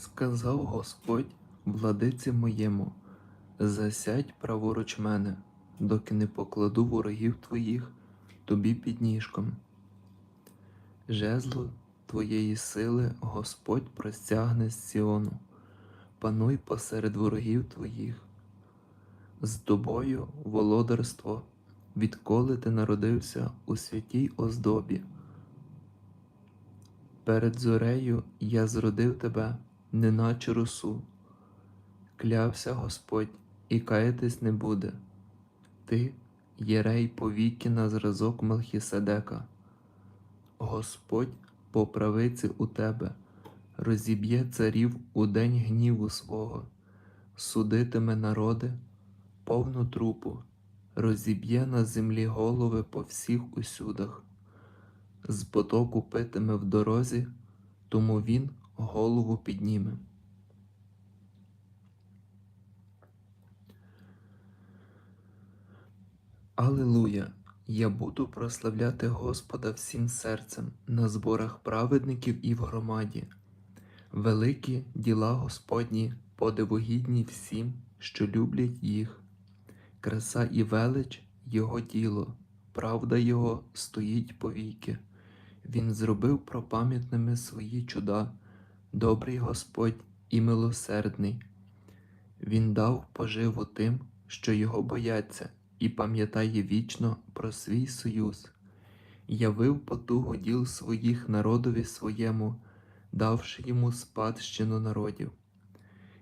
Сказав Господь владиці моєму, засядь праворуч мене, доки не покладу ворогів твоїх тобі під ніжком. Жезло твоєї сили Господь простягне з Сіону, пануй посеред ворогів твоїх. З тобою володарство, відколи ти народився у святій оздобі. Перед зорею я зродив тебе, неначе росу. Клявся Господь, і каятись не буде. Ти єрей повіки на зразок Мелхіседека. Господь по правиці у тебе, розіб'є царів у день гніву свого, судитиме народи, повну трупу, розіб'є на землі голови по всіх усюдах з потоку питиме в дорозі, тому він голову підніме. Алилуя! Я буду прославляти Господа всім серцем на зборах праведників і в громаді. Великі діла Господні, подивогідні всім, що люблять їх. Краса і велич Його діло, правда Його стоїть повіки. Він зробив пропам'ятними свої чуда, добрий Господь і милосердний. Він дав поживу тим, що його бояться, і пам'ятає вічно про свій союз, явив потугу діл своїх народові своєму, давши йому спадщину народів.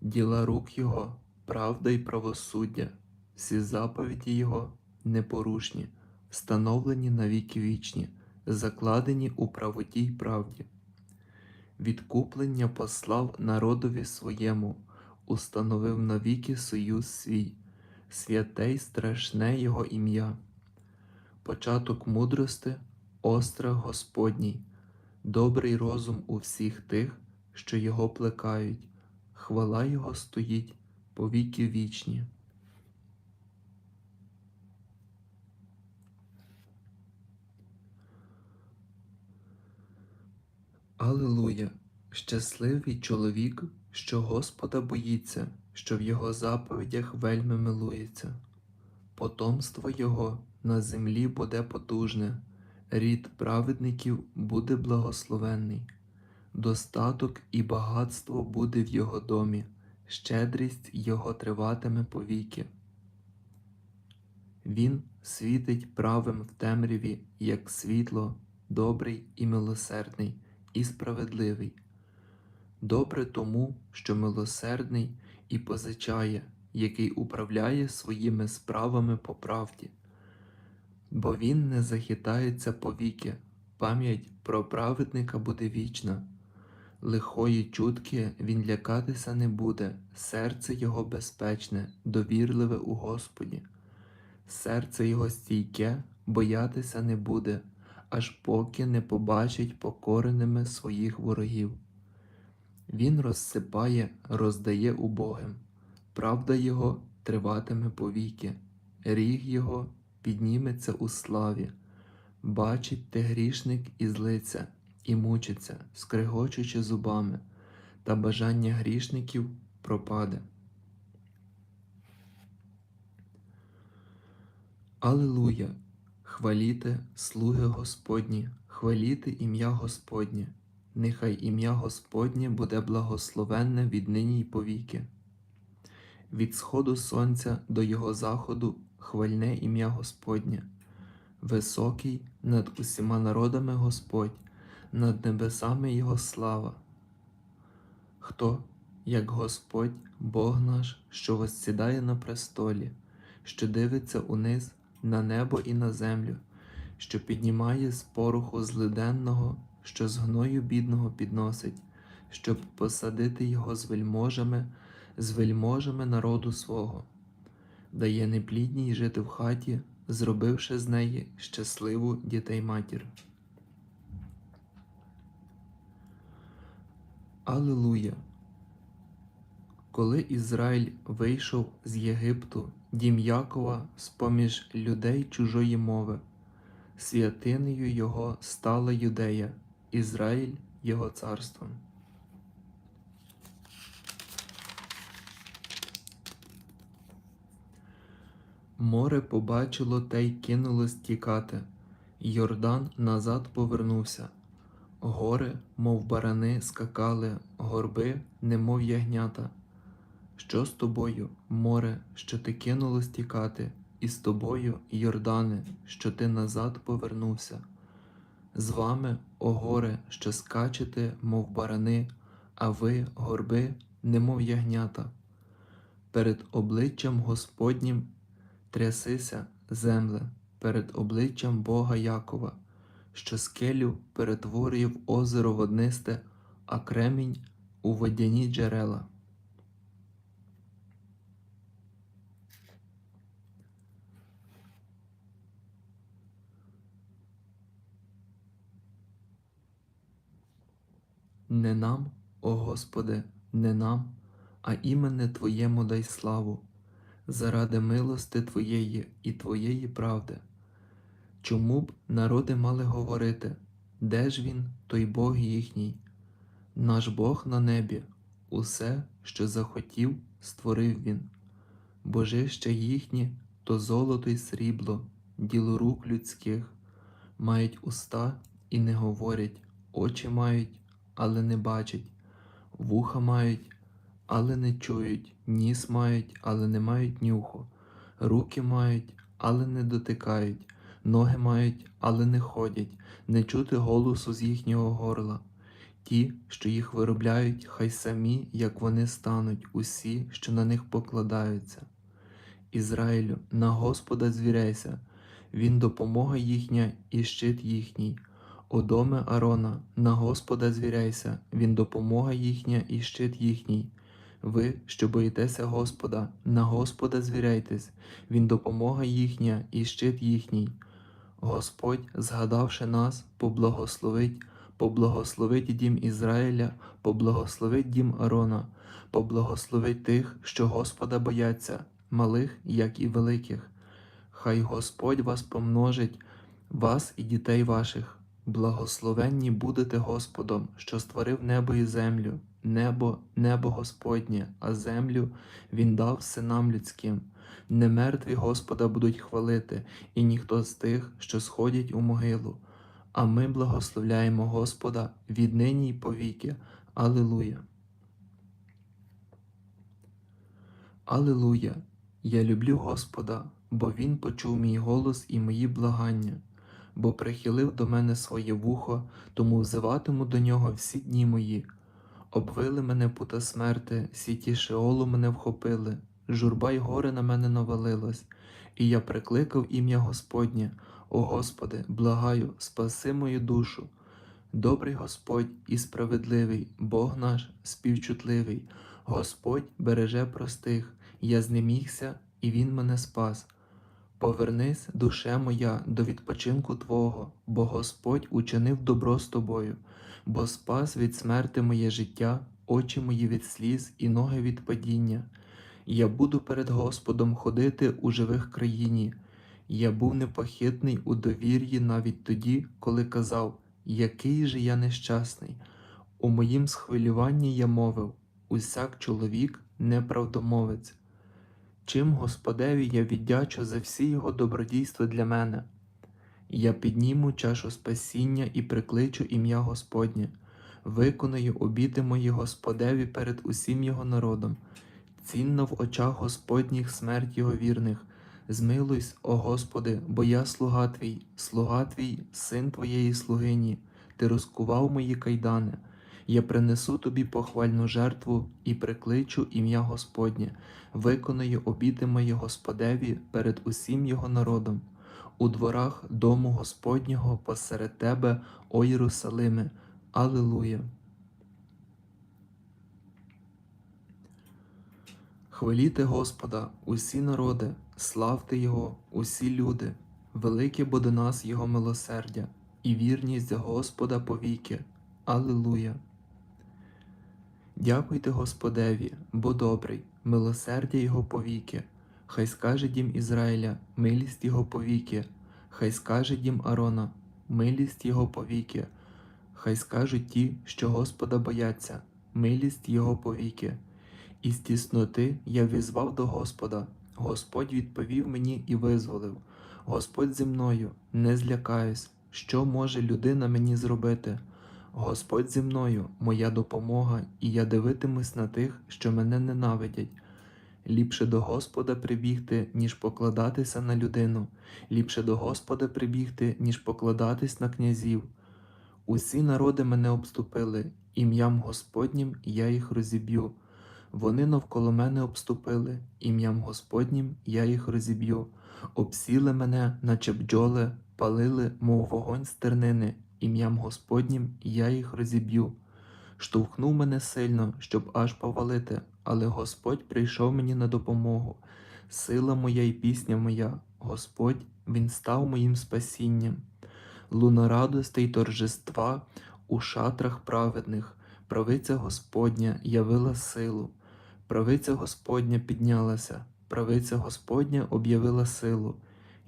Діла рук Його, правда і правосуддя, всі заповіді Його непорушні, встановлені на віки вічні закладені у правоті й правді. Відкуплення послав народові своєму, установив навіки союз свій, святе й страшне Його ім'я, початок мудрости, острах Господній, добрий розум у всіх тих, що його плекають, хвала Його стоїть по віки вічні. Алилуя! Щасливий чоловік, що Господа боїться, що в Його заповідях вельми милується. Потомство Його на землі буде потужне, рід праведників буде благословенний, достаток і багатство буде в Його домі, щедрість Його триватиме повіки. Він світить правим в темряві, як світло, добрий і милосердний і справедливий. Добре тому, що милосердний і позичає, який управляє своїми справами по правді, бо він не захитається повіки, пам'ять про праведника буде вічна, лихої чутки він лякатися не буде, серце його безпечне, довірливе у Господі, серце його стійке, боятися не буде аж поки не побачить покореними своїх ворогів. Він розсипає, роздає убогим, правда Його триватиме повіки, ріг Його підніметься у славі, бачить те грішник і злиться, і мучиться, скригочучи зубами, та бажання грішників пропаде. Алилуя! Хваліте, слуги Господні, хваліте ім'я Господнє, нехай ім'я Господнє буде благословенне від нині й повіки. Від сходу сонця до його заходу хвальне ім'я Господнє, високий над усіма народами Господь, над небесами Його слава. Хто, як Господь, Бог наш, що воссідає на престолі, що дивиться униз на небо і на землю, що піднімає з пороху злиденного, що з гною бідного підносить, щоб посадити його з вельможами, з вельможами народу свого, дає неплідній жити в хаті, зробивши з неї щасливу дітей матір. Алилуя! Коли Ізраїль вийшов з Єгипту, дім Якова з-поміж людей чужої мови, святинею його стала Юдея, Ізраїль його царством. Море побачило та й кинулось тікати, Йордан назад повернувся. Гори, мов барани, скакали, горби, немов ягнята. Що з тобою, море, що ти кинулось тікати, і з тобою, Йордане, що ти назад повернувся? З вами, о горе, що скачете, мов барани, а ви, горби, немов ягнята. Перед обличчям Господнім трясися, земле, перед обличчям Бога Якова, що скелю перетворює в озеро воднисте, а кремінь у водяні джерела. Не нам, о Господи, не нам, а імене Твоєму дай славу, заради милости Твоєї і Твоєї правди. Чому б народи мали говорити, де ж він, той Бог їхній? Наш Бог на небі, усе, що захотів, створив він. Божища їхні то золото й срібло, діло рук людських, мають уста і не говорять, очі мають, але не бачать, вуха мають, але не чують, ніс мають, але не мають нюху, руки мають, але не дотикають, ноги мають, але не ходять, не чути голосу з їхнього горла. Ті, що їх виробляють, хай самі, як вони стануть, усі, що на них покладаються. Ізраїлю, на Господа звіряйся, Він допомога їхня і щит їхній. Одоме Арона, на Господа звіряйся, Він допомога їхня і щит їхній. Ви, що боїтеся Господа, на Господа звіряйтесь, Він допомога їхня і щит їхній. Господь, згадавши нас, поблагословить, поблагословить дім Ізраїля, поблагословить дім Арона, поблагословить тих, що Господа бояться, малих, як і великих. Хай Господь вас помножить, вас і дітей ваших. Благословенні будете Господом, що створив небо і землю, небо, небо Господнє, а землю Він дав синам людським. Не мертві Господа будуть хвалити, і ніхто з тих, що сходять у могилу. А ми благословляємо Господа віднині й повіки. Алилуя. Алилуя. Я люблю Господа, бо Він почув мій голос і мої благання, бо прихилив до мене своє вухо, тому взиватиму до нього всі дні мої. Обвили мене пута смерти, сіті Шеолу мене вхопили, журба й горе на мене навалилось, і я прикликав ім'я Господнє, о Господи, благаю, спаси мою душу. Добрий Господь і справедливий, Бог наш співчутливий, Господь береже простих, я знемігся, і Він мене спас. Повернись, душе моя, до відпочинку Твого, бо Господь учинив добро з тобою, бо спас від смерти моє життя, очі мої від сліз і ноги від падіння. Я буду перед Господом ходити у живих країні. Я був непохитний у довір'ї навіть тоді, коли казав, який же я нещасний. У моїм схвилюванні я мовив усяк чоловік неправдомовець. Чим Господеві я віддячу за всі його добродійства для мене? Я підніму чашу спасіння і прикличу ім'я Господнє, виконую обіти мої Господеві перед усім його народом, цінна в очах Господніх смерть його вірних. Змилуйсь, о Господи, бо я слуга Твій, слуга Твій, син Твоєї слугині, Ти розкував мої кайдани. Я принесу тобі похвальну жертву і прикличу ім'я Господнє, виконую обіти мої Господеві перед усім його народом. У дворах дому Господнього посеред тебе, о Єрусалиме. Алилуя. Хваліте Господа, усі народи, славте Його, усі люди, велике бо до нас Його милосердя, і вірність Господа повіки. Алилуя. Дякуйте Господеві, бо добрий, милосердя Його повіки. Хай скаже дім Ізраїля, милість Його повіки, хай скаже дім Арона, милість Його повіки, хай скажуть ті, що Господа бояться, милість Його повіки. Із тісноти я візвав до Господа, Господь відповів мені і визволив. Господь зі мною, не злякаюсь, що може людина мені зробити. Господь зі мною, моя допомога, і я дивитимусь на тих, що мене ненавидять. Ліпше до Господа прибігти, ніж покладатися на людину, ліпше до Господа прибігти, ніж покладатись на князів. Усі народи мене обступили, ім'ям Господнім я їх розіб'ю. Вони навколо мене обступили, ім'ям Господнім я їх розіб'ю. Обсіли мене, наче бджоли, палили, мов вогонь з тернини, ім'ям Господнім я їх розіб'ю. Штовхнув мене сильно, щоб аж повалити, але Господь прийшов мені на допомогу. Сила моя і пісня моя, Господь, Він став моїм спасінням. Луна радости й торжества у шатрах праведних, правиця Господня явила силу, правиця Господня піднялася, правиця Господня об'явила силу.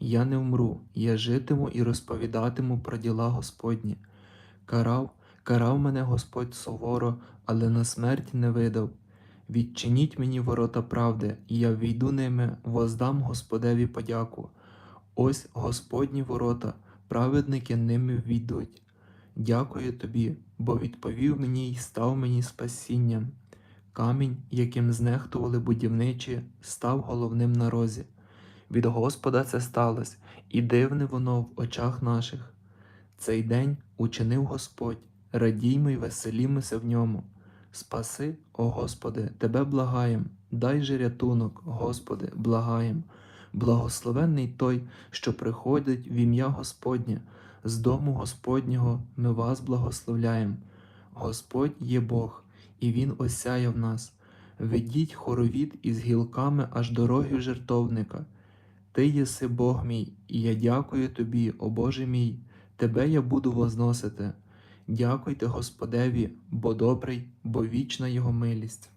Я не вмру, я житиму і розповідатиму про діла Господні. Карав, карав мене Господь суворо, але на смерть не видав. Відчиніть мені ворота правди, і я війду ними, воздам Господеві подяку. Ось Господні ворота, праведники ними війдуть. Дякую тобі, бо відповів мені й став мені спасінням. Камінь, яким знехтували будівничі, став головним на розі. Від Господа це сталося, і дивне воно в очах наших. Цей день учинив Господь, радіймо й веселімося в ньому. Спаси, о Господи, Тебе благаєм, дай же рятунок, Господи, благаєм. Благословенний той, що приходить в ім'я Господнє, з дому Господнього ми вас благословляємо. Господь є Бог, і Він осяяв нас. Ведіть хоровід із гілками аж до жертовника. Ти єси Бог мій, і я дякую тобі, о Боже мій, тебе я буду возносити. Дякуйте Господеві, бо добрий, бо вічна Його милість.